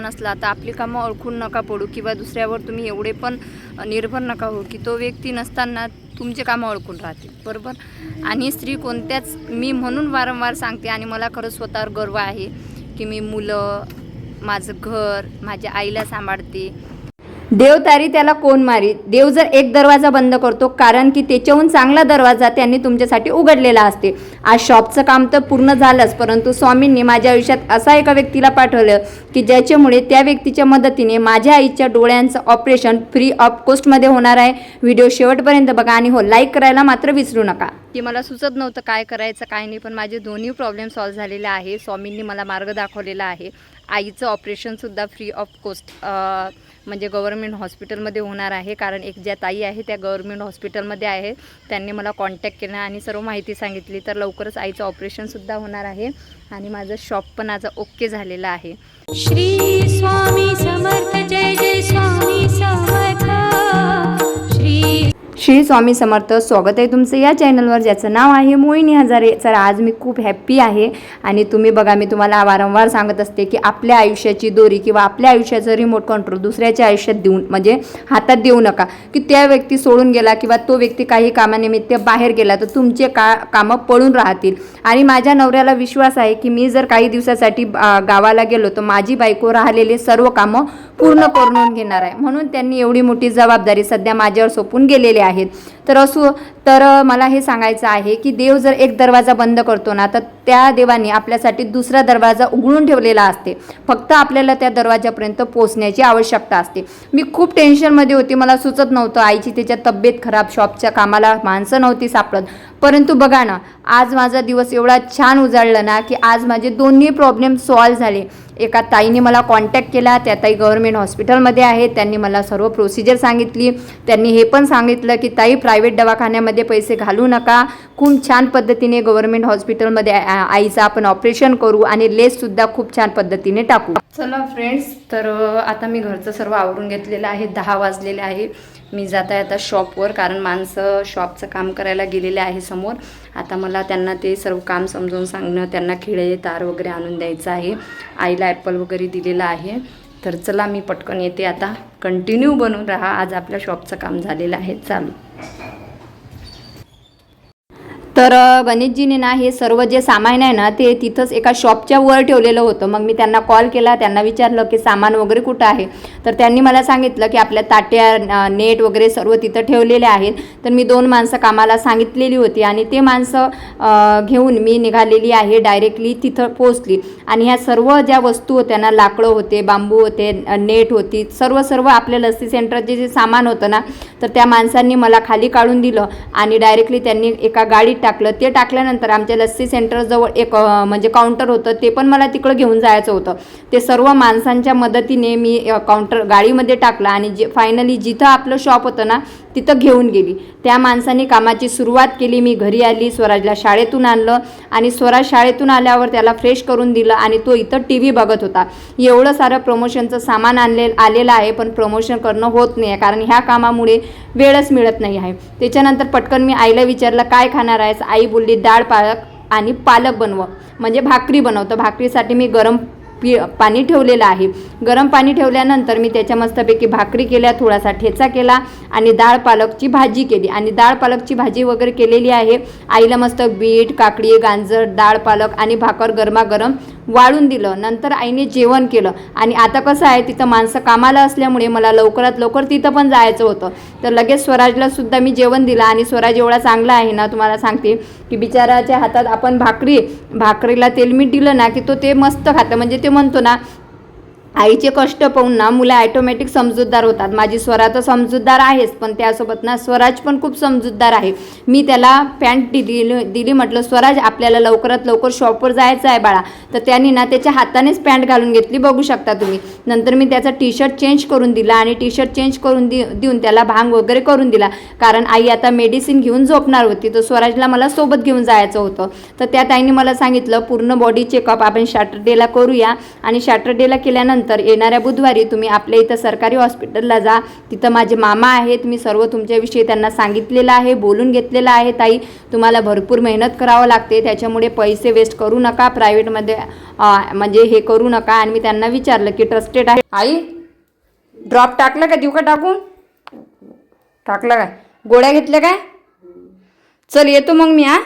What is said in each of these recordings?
नसला तर आपली कामं ओळखून नका पडू किंवा दुसऱ्यावर तुम्ही एवढे पण निर्भर नका हो की तो व्यक्ती नसताना तुमचे कामं ओळखून राहतील. बरोबर? आणि स्त्री कोणत्याच मी म्हणून वारंवार सांगते आणि मला खरंच स्वतःवर गर्व आहे की मी मुलं माझं घर माझ्या आईला सांभाळते. देव तारी त्याला कोण मारी? देव जर एक दरवाजा बंद करतो कारण की त्याच्याहून चांगला दरवाजा त्यांनी तुमच्यासाठी उघडलेला असते. आज शॉपचं काम तर पूर्ण झालंच परंतु स्वामींनी माझ्या आयुष्यात असा एका व्यक्तीला पाठवलं की ज्याच्यामुळे त्या व्यक्तीच्या मदतीने माझ्या आईच्या डोळ्यांचं ऑपरेशन फ्री ऑफ कॉस्टमध्ये होणार आहे. व्हिडिओ शेवटपर्यंत बघा आणि हो लाईक करायला मात्र विसरू नका. की मला सुचत नव्हतं काय करायचं काय नाही पण माझे दोन्ही प्रॉब्लेम सॉल्व्ह झालेले आहे. स्वामींनी मला मार्ग दाखवलेला आहे. आईचं ऑपरेशनसुद्धा फ्री ऑफ कॉस्ट म्हणजे गव्हर्मेंट हॉस्पिटलमध्ये होणार आहे. कारण एक ज्या ताई आहे त्या गव्हर्मेंट हॉस्पिटलमध्ये आहे. त्यांनी मला कॉन्टॅक्ट केला आणि सर्व माहिती सांगितली. तर लवकरच आईचं ऑपरेशनसुद्धा होणार आहे आणि माझं शॉप पण आज ओके झालेलं आहे. श्री स्वामी समर्थ जय जय स्वामी समर्थ. श्री श्री स्वामी समर्थ स्वागत आहे तुमचं या चॅनलवर ज्याचं नाव आहे मोहिनी हजारे. तर आज मी खूप हॅप्पी आहे. आणि तुम्ही बघा मी तुम्हाला वारंवार सांगत असते की आपल्या आयुष्याची दोरी किंवा आपल्या आयुष्याचं रिमोट कंट्रोल दुसऱ्याच्या आयुष्यात देऊन म्हणजे हातात देऊ नका. की त्या व्यक्ती सोडून गेला किंवा तो व्यक्ती काही कामानिमित्त बाहेर गेला तर तुमचे का कामं पळून राहतील. आणि माझ्या नवऱ्याला विश्वास आहे की मी जर काही दिवसासाठी गावाला गेलो तर माझी बायको राहिलेले सर्व कामं पूर्ण करून घेणार आहे. म्हणून त्यांनी एवढी मोठी जबाबदारी सध्या माझ्यावर सोपून गेलेली आहेत. तर असो तर मला हे सांगायचं आहे की देव जर एक दरवाजा बंद करतो ना तर त्या देवाने आपल्यासाठी दुसरा दरवाजा उघडून ठेवलेला असते. फक्त आपल्याला त्या दरवाजापर्यंत पोहोचण्याची आवश्यकता असते. मी खूप टेन्शनमध्ये होती मला सुचत नव्हतं. आईची त्याच्या तब्येत खराब शॉपच्या कामाला माणसं नव्हती सापडत. परंतु बघा ना आज माझा दिवस एवढा छान उजाडला ना की आज माझे दोन्ही प्रॉब्लेम सॉल्व्ह झाले. एका ताईने मला कॉन्टॅक्ट केला त्या ताई गव्हर्मेंट हॉस्पिटलमध्ये आहेत त्यांनी मला सर्व प्रोसिजर सांगितली. त्यांनी हे पण सांगितलं की ताई प्रायव्हेट दवाखान्यामध्ये पैसे घालू नका. खूप छान पद्धतीने गव्हर्मेंट हॉस्पिटलमध्ये आईचं आपण ऑपरेशन करू आणि लेससुद्धा खूप छान पद्धतीने टाकू. चला फ्रेंड्स तर आता मी घरचं सर्व आवरून घेतलेलं आहे. दहा वाजलेले आहे. मी जात आहे आता शॉपवर कारण माणसं शॉपचं काम करायला गेलेले आहे समोर. आता मला त्यांना ते सर्व काम समजावून सांगणं त्यांना खिळे तार वगैरे आणून द्यायचं आहे. आईला ॲपल वगैरे दिलेलं आहे. तर चला मी पटकन येते आता. कंटिन्यू बनून राहा. आज आपल्या शॉपचं काम झालेलं आहे. चालू. तर गणेशजीने ना हे सर्व जे सामान आहे ना ते तिथंच एका शॉपच्या वर ठेवलेलं होतं. मग मी त्यांना कॉल केला त्यांना विचारलं की सामान वगैरे कुठं आहे? तर त्यांनी मला सांगितलं की आपल्या ताट्या नेट वगैरे सर्व तिथं ठेवलेले आहेत. तर मी दोन माणसं कामाला सांगितलेली होती आणि ते माणसं घेऊन मी निघालेली आहे डायरेक्टली तिथं पोचली आणि ह्या सर्व ज्या वस्तू होत्या ना लाकडं होते बांबू होते नेट होती सर्व सर्व आपल्या लस्सी सेंटरचे जे सामान होतं ना तर त्या माणसांनी मला खाली काढून दिलं आणि डायरेक्टली त्यांनी एका गाडीत टाकलं ते टाकल्यानंतर आमच्या लस्सी सेंटरजवळ एक म्हणजे काउंटर होतं ते पण मला तिकडं घेऊन जायचं होतं. ते सर्व माणसांच्या मदतीने मी काउंटर गाडीमध्ये टाकलं आणि जे फायनली जिथं आपलं शॉप होतं ना तिथं घेऊन गेली. त्या माणसाने कामाची सुरुवात केली. मी घरी आली स्वराजला शाळेतून आणलं आणि स्वराज शाळेतून आल्यावर त्याला फ्रेश करून दिलं आणि तो इथं टी व्ही बघत होता. एवढं सारं प्रमोशनचं सामान आणले आलेलं आहे पण प्रमोशन करणं होत नाही आहे कारण ह्या कामामुळे वेळच मिळत नाही आहे. त्याच्यानंतर पटकन मी आईला विचारलं काय खाणार आहेस? आई बोलली डाळ पालक आणि पालक बनव. म्हणजे भाकरी बनवतं. भाकरीसाठी मी गरम पी पाणी ठेवलेलं आहे. गरम पाणी ठेवल्यानंतर मी त्याच्या मस्तपैकी भाकरी केल्या थोडासा ठेचा केला आणि डाळ पालकची भाजी केली. आणि डाळ पालकची भाजी वगैरे केलेली आहे. आईला मस्त बीट काकडी गांजर डाळ पालक आणि भाकर गरमागरम वाळून दिलं. नंतर आईने जेवण केलं. आणि आता कसं आहे तिथं माणसं कामाला असल्यामुळे मला लवकरात लवकर तिथं पण जायचं होतं. तर लगेच स्वराजला सुद्धा मी जेवण दिलं. आणि स्वराज एवढा चांगला आहे ना तुम्हाला सांगते की बिचाराच्या हातात आपण भाकरी भाकरीला तेलमीठ दिलं ना की तो ते मस्त खातं. म्हणजे ते म्हणतो ना आईचे कष्ट पाहून ना मुलं ॲटोमॅटिक समजूतदार होतात. माझी स्वरा तर समजूतदार आहेच पण त्यासोबत ना स्वराज पण खूप समजूतदार आहे. मी त्याला पॅन्ट दिली दिली म्हटलं स्वराज आपल्याला लवकरात लवकर शॉपवर जायचं आहे बाळा. तर त्यांनी ना त्याच्या हातानेच पॅन्ट घालून घेतली बघू शकता तुम्ही. नंतर मी त्याचा टी शर्ट चेंज करून दिला आणि टी शर्ट चेंज करून दि देऊन त्याला भांग वगैरे करून दिला. कारण आई आता मेडिसिन घेऊन झोपणार होती तर स्वराजला मला सोबत घेऊन जायचं होतं. तर त्या ताईने मला सांगितलं पूर्ण बॉडी चेकअप आपण सॅटर्डेला करूया. आणि सॅटर्डेला केल्यानंतर झाल्यानंतर येणाऱ्या बुधवारी तुम्ही आपल्या इथं सरकारी हॉस्पिटलला जा. तिथं माझे मामा आहेत. मी सर्व तुमच्याविषयी त्यांना सांगितलेलं आहे बोलून घेतलेलं आहे. ताई तुम्हाला भरपूर मेहनत करावं लागते. त्याच्यामुळे पैसे वेस्ट करू नका. प्रायव्हेटमध्ये म्हणजे हे करू नका. आणि मी त्यांना विचारलं की ट्रस्टेड आहे. आई ड्रॉप टाकलं का? देऊ का टाकून? टाकलं काय? गोळ्या घेतल्या काय? चल येतो मग मी हा.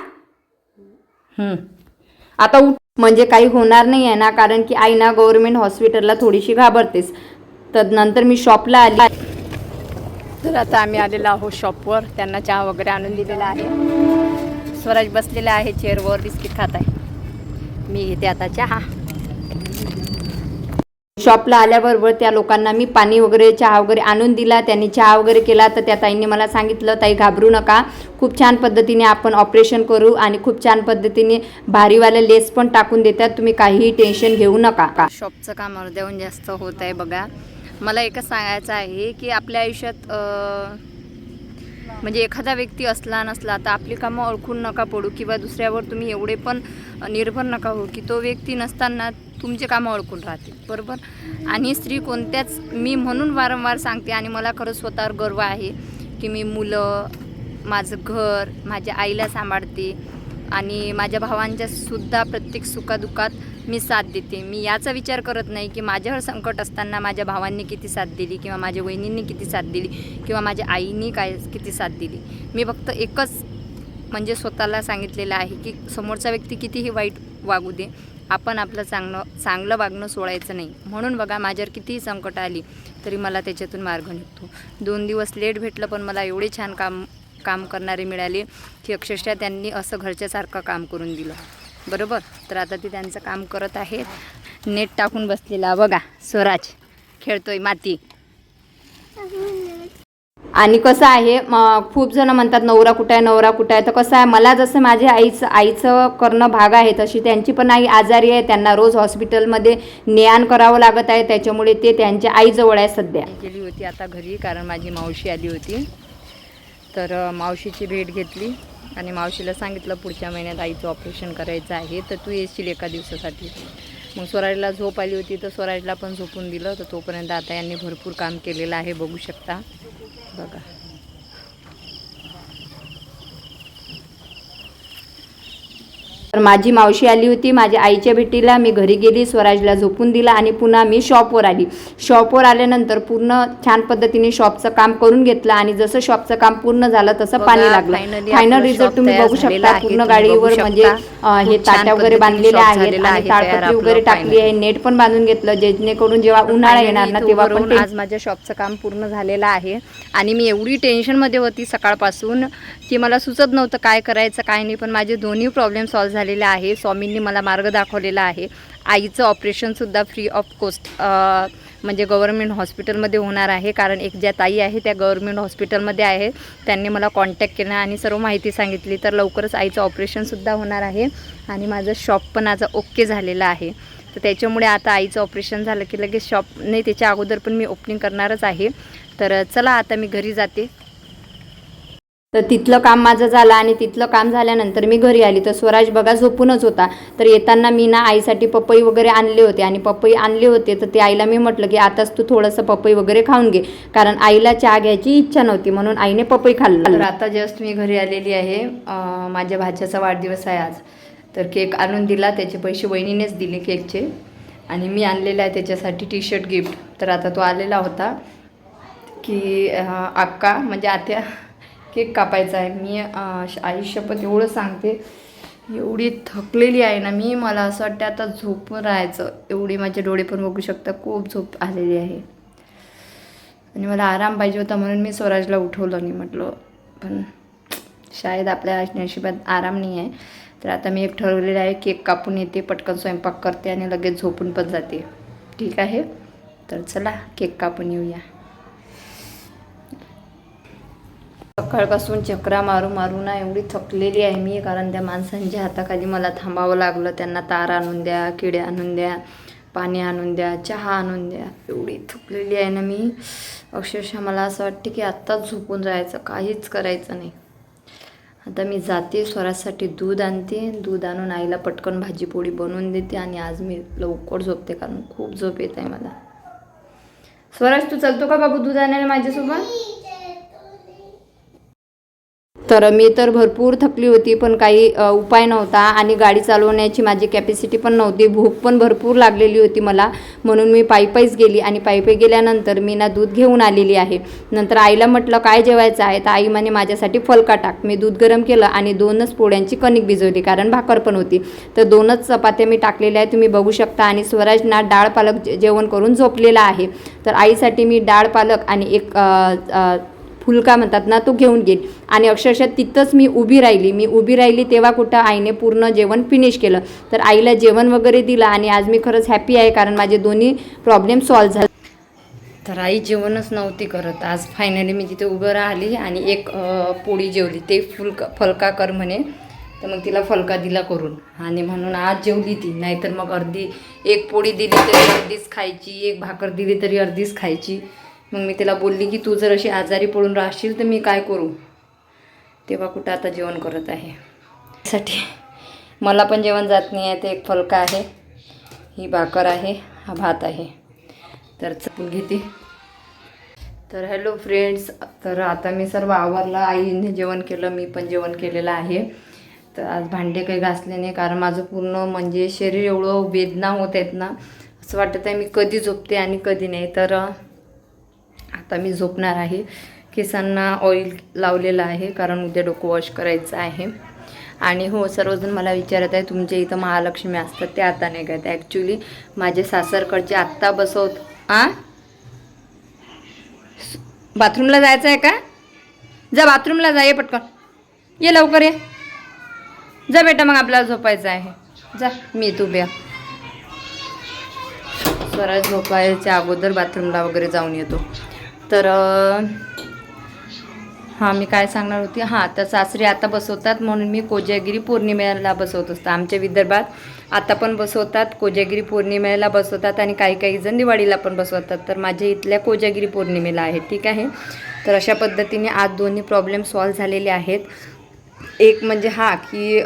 आता उठ. म्हणजे काही होणार नाही आहे ना कारण की आई ना गव्हर्मेंट हॉस्पिटलला थोडीशी घाबरतेस. तर नंतर मी शॉपला आली. तर आता आम्ही आलेलो आहोत शॉपवर त्यांना चहा वगैरे आणून दिलेला आहे. स्वराज बसलेला आहे चेअरवर बिस्किट खात आहे. मी घेते आता चहा. शॉपला आल्याबरोबर त्या लोकांना मी पाणी वगैरे चहा वगैरे आणून दिला. त्यांनी चहा वगैरे केला तर त्या ताईंनी मला सांगितलं ताई घाबरू नका. खूप छान पद्धतीने आपण ऑपरेशन करू आणि खूप छान पद्धतीने भारीवाले लेस पण टाकून देतात. तुम्ही काहीही टेन्शन घेऊ नका. का शॉपचं काम अर्ध्याहून जास्त होत आहे बघा. मला एकच सांगायचं आहे की आपल्या आयुष्यात म्हणजे एखादा व्यक्ती असला नसला तर आपली कामं ओळखून नका पडू किंवा दुसऱ्यावर तुम्ही एवढे पण निर्भर नका हो की तो व्यक्ती नसताना तुमचे कामं अडकून राहतील. बरोबर? आणि स्त्री कोणत्याच मी म्हणून वारंवार सांगते आणि मला खरंच स्वतःवर गर्व आहे की मी मुलं माझं घर माझ्या आईला सांभाळते आणि माझ्या भावांच्या सुद्धा प्रत्येक सुखादुखात मी साथ देते. मी याचा विचार करत नाही की माझ्यावर संकट असताना माझ्या भावांनी किती साथ दिली किंवा माझ्या वहिनींनी किती साथ दिली किंवा माझ्या आईनी काय किती साथ दिली. मी फक्त एकच म्हणजे स्वतःला सांगितलेलं आहे की समोरचा व्यक्ती कितीही वाईट वागू दे आपण आपलं चांगलं चांगलं वागणं सोडायचं नाही. म्हणून बघा माझ्यावर कितीही संकट आली तरी मला त्याच्यातून मार्ग निघतो. दोन दिवस लेट भेटलं पण मला एवढे छान काम काम करणारे मिळाले की अक्षरशः त्यांनी असं घरच्यासारखं काम करून दिलं. बरोबर? तर आता ती त्यांचं काम करत आहेत. नेट टाकून बसलेला बघा स्वराज. खेळतोय माती. आणि कसं आहे खूप जण म्हणतात नवरा कुठं आहे नवरा कुठं आहे? तर कसं आहे मला जसं माझ्या आईचं आईचं करणं भाग आहे तशी त्यांची पण आई आजारी आहे. त्यांना रोज हॉस्पिटलमध्ये नेआण करावं लागत आहे. त्याच्यामुळे ते त्यांच्या आईजवळ आहे सध्या. गेली होती आता घरी कारण माझी मावशी आली होती. तर मावशीची भेट घेतली आणि मावशीला सांगितलं पुढच्या महिन्यात आईचं ऑपरेशन करायचं आहे तर तू येशील एका दिवसासाठी. मग स्वराजला झोप आली होती तर स्वराजला पण झोपून दिलं. तर तोपर्यंत आता यांनी भरपूर काम केलेलं आहे बघू शकता. बघा तर माझी मावशी आली होती माझ्या आईच्या भेटीला. मी घरी गेली स्वराजला झोपून दिला आणि पुन्हा मी शॉपवर आली. शॉपवर आल्यानंतर पूर्ण छान पद्धतीने शॉपचं काम करून घेतलं आणि जसं शॉपचं काम पूर्ण झालं तसं पाणी लागलं. फायनल रिझल्ट तुम्ही बघू शकता. पूर्ण गाडीवर म्हणजे हे ताट्या वगैरे बांधलेल्या आहेत आणि ताडपत्री वगैरे टाकली आहे. नेट पण बांधून घेतलं जेणेकरून जेव्हा उन्हाळा येणार ना तेव्हा पण आज माझ्या शॉपचं काम पूर्ण झालेलं आहे. आणि मी एवढी टेन्शनमध्ये होती सकाळपासून की मला सुचत नव्हतं काय करायचं काय नाही. पण माझे दोन्ही प्रॉब्लेम सॉल्व्ह झालेले आहे. स्वामींनी मला मार्ग दाखवलेला आहे. आईचं ऑपरेशनसुद्धा फ्री ऑफ कोस्ट म्हणजे गव्हर्मेंट हॉस्पिटलमध्ये होणार आहे. कारण एक ज्या ताई आहे त्या गव्हर्मेंट हॉस्पिटलमध्ये आहे. त्यांनी मला कॉन्टॅक्ट केला आणि सर्व माहिती सांगितली. तर लवकरच आईचं ऑपरेशनसुद्धा होणार आहे. आणि माझं शॉप पण आज ओके झालेलं आहे. तर त्याच्यामुळे आता आईचं ऑपरेशन झालं की लगेच शॉप नाही त्याच्या अगोदर पण मी ओपनिंग करणारच आहे. तर चला आता मी घरी जाते. तर तिथलं काम माझं झालं आणि तिथलं काम झाल्यानंतर मी घरी आली. तर स्वराज बघा झोपूनच होता. तर येताना मी ना आईसाठी पपई वगैरे आणले होते आणि पपई आणले होते. तर ते आईला मी म्हटलं की आताच तू थोडंसं पपई वगैरे खाऊन घे. कारण आईला चहा घ्यायची इच्छा नव्हती. म्हणून आईने पपई खाल्लं. तर आता जस्ट मी घरी आलेली आहे. माझ्या भाच्याचा वाढदिवस आहे आज. तर केक आणून दिला. त्याचे पैसे वहिनीनेच दिले केकचे. आणि मी आणलेला आहे त्याच्यासाठी टी शर्ट गिफ्ट तर आता तो आलेला होता. की अक्का म्हणजे आत्या. केक कापायचा आहे. मी आई शपथ एवढं सांगते. एवढी थकलेली आहे ना मी मला असं वाटतं आता झोपून राहायचं. एवढी माझे डोळे पण बघू शकता खूप झोप आलेली आहे. आणि मला आराम पाहिजे होता म्हणून मी स्वराजला उठवलं नाही म्हटलं पण शाळेत आपल्या नशिबात आराम नाही आहे. तर आता मी एक ठरवलेलं आहे केक कापून येते पटकन स्वयंपाक करते आणि लगेच झोपून पण जाते. ठीक आहे? तर चला केक कापून येऊया. सकाळपासून चक्रा मारू मारू ना एवढी थकलेली आहे मी कारण त्या माणसांच्या हाताखाली मला थांबावं लागलं. त्यांना तार आणून द्या किडे आणून द्या पाणी आणून द्या चहा आणून द्या. एवढी थकलेली आहे ना मी. अक्षरशः मला असं वाटते की आत्ताच झोपून जायचं काहीच करायचं नाही. आता मी जाते स्वरासाठी दूध आणते. दूध आणून आईला पटकन भाजीपोळी बनवून देते आणि आज मी लवकर झोपते कारण खूप झोप येत आहे मला. स्वराज तू चलतो का बाबू दूध आणायला माझ्यासोबत? तर मी तर भरपूर थकली होती पण काही उपाय नव्हता आणि गाडी चालवण्याची माझी कॅपॅसिटी पण नव्हती. भूक पण भरपूर लागलेली होती मला. म्हणून मी पायपाईच गेली आणि पायपाई गेल्यानंतर मी ना दूध घेऊन आलेली आहे. नंतर आईला म्हटलं काय जेवायचं आहे? तर आई म्हणे माझ्यासाठी फलका टाक. मी दूध गरम केलं आणि दोनच पोळ्यांची कणिक भिजवली कारण भाकर पण होती. तर दोनच चपात्या मी टाकलेल्या आहे तुम्ही बघू शकता. आणि स्वराज ना डाळ पालक जे- जेवण करून झोपलेला आहे. तर आईसाठी मी डाळ पालक आणि एक आ, आ, फुलका म्हणतात ना तो घेऊन गेली. आणि अक्षरशः तिथंच मी उभी राहिली. मी उभी राहिली तेव्हा कुठं आईने पूर्ण जेवण फिनिश केलं. तर आईला जेवण वगैरे दिलं आणि आज मी खरंच हॅपी आहे कारण माझे दोन्ही प्रॉब्लेम सॉल्व्ह झाले. तर आई जेवणच नव्हती करत. आज फायनली मी तिथे उभं राहिली आणि एक पोळी जेवली. ते फुलका फलका कर म्हणे. तर मग तिला फलका दिला करून. आणि म्हणून आज जेवली ती. नाहीतर मग अर्धी एक पोळी दिली तरी अर्धीच खायची. एक भाकर दिली तरी अर्धीच खायची. मग मी तिला बोलली की तू जर अशी आजारी पडून राहशील तर मी काय करू? तेव्हा कुठं आता जेवण करत आहे. साठी मला पण जेवण जात नाही आहे. ते एक फलका आहे. ही भाकर आहे. हा भात आहे. तर चपून घेते. तर हॅलो फ्रेंड्स तर आता मी सर्व आवरलं. आईने जेवण केलं मी पण जेवण केलेलं आहे. तर आज भांडे काही घासले नाही कारण माझं पूर्ण म्हणजे शरीर एवढं वेदना होत आहेत ना असं वाटत आहे मी कधी झोपते आणि कधी नाही. तर आता मी झोपणार आहे. केसांना ऑइल लावलेलं आहे कारण उद्या डोकं वॉश करायचं आहे. आणि हो सर्वजण मला विचारत आहे तुमच्या इथं महालक्ष्मी असतात ते आता नाही काय ॲक्च्युली माझे सासरकडचे आत्ता बसवत आ? बाथरूमला जायचं आहे का? जा बाथरूमला जा ये पटकन. ये लवकर ये. जा बेटा मग आपल्याला झोपायचं आहे. जा मी तू ब्या स्वराज झोपायच्या अगोदर बाथरूमला वगैरे जाऊन येतो. तर हां मी काय सांगणार होती? हां तर सासरी आता बसवतात म्हणून मी कोजागिरी पौर्णिमेला बसवत असतो. आमच्या विदर्भात आता पण बसवतात कोजागिरी पौर्णिमेला बसवतात आणि काही काही जण दिवाळीला पण बसवतात. तर माझ्या इथल्या कोजागिरी पौर्णिमेला आहे ठीक आहे? तर अशा पद्धतीने आज दोन्ही प्रॉब्लेम सॉल्व्ह झालेले आहेत. एक म्हणजे हा की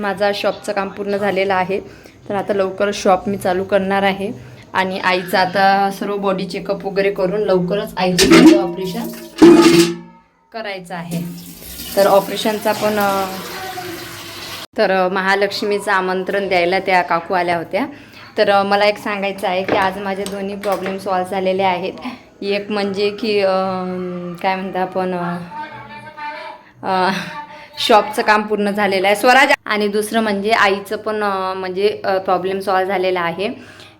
माझा शॉपचं काम पूर्ण झालेलं आहे. तर आता लवकर शॉप मी चालू करणार आहे. आणि आईचं आता सर्व बॉडी चेकअप वगैरे करून लवकरच आईचं ऑपरेशन करायचं आहे. तर ऑपरेशनचा पण तर महालक्ष्मीचं आमंत्रण द्यायला त्या काकू आल्या होत्या. तर मला एक सांगायचं आहे की आज माझे दोन्ही प्रॉब्लेम सॉल्व झालेले आहेत. एक म्हणजे की काय म्हणता आपण शॉपचं काम पूर्ण झालेलं आहे स्वराज. आणि दुसरं म्हणजे आईचं पण म्हणजे प्रॉब्लेम सॉल्व झालेला आहे.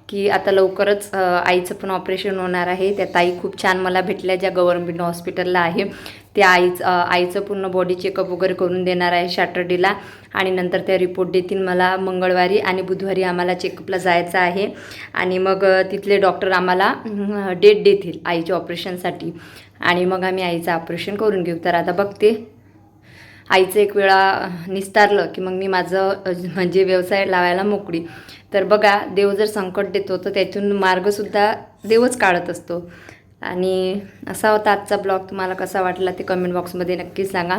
की आता लवकरच आईचं पण ऑपरेशन होणार आहे. त्या ताई खूप छान मला भेटल्या ज्या गव्हर्नमेंट हॉस्पिटलला आहे. त्या आईचं आईचं पूर्ण बॉडी चेकअप वगैरे करून देणार आहे सॅटर्डेला आणि नंतर त्या रिपोर्ट देतील मला मंगळवारी आणि बुधवारी आम्हाला चेकअपला जायचं आहे. आणि मग तिथले डॉक्टर आम्हाला डेट देतील आईच्या ऑपरेशनसाठी आणि मग आम्ही आईचं ऑपरेशन करून घेऊ. तर आता बघते. आईचं एक वेळा निस्तारलं की मग मी माझं म्हणजे व्यवसाय लावायला मोकळी. तर बघा देव जर संकट देतो तर त्यातून मार्गसुद्धा देवच काढत असतो. आणि असा होता आजचा ब्लॉग. तुम्हाला कसा वाटला ते कमेंट बॉक्समध्ये नक्कीच सांगा.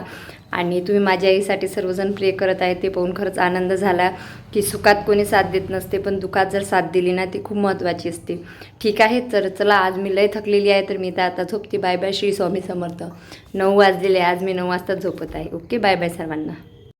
आणि तुम्ही माझ्या आईसाठी सर्वजण प्रे करत आहे ते पाहून खरंच आनंद झाला की सुखात कोणी साथ देत नसते पण दुखात जर साथ दिली ना ती खूप महत्त्वाची असते. ठीक आहे तर चला आज मी लय थकलेली आहे तर मी तर आता झोपते. Bye bye Shri Swami Samarth. नऊ वाजलेले आहे. आज मी नऊ वाजता झोपत आहे. ओके बाय बाय सर्वांना.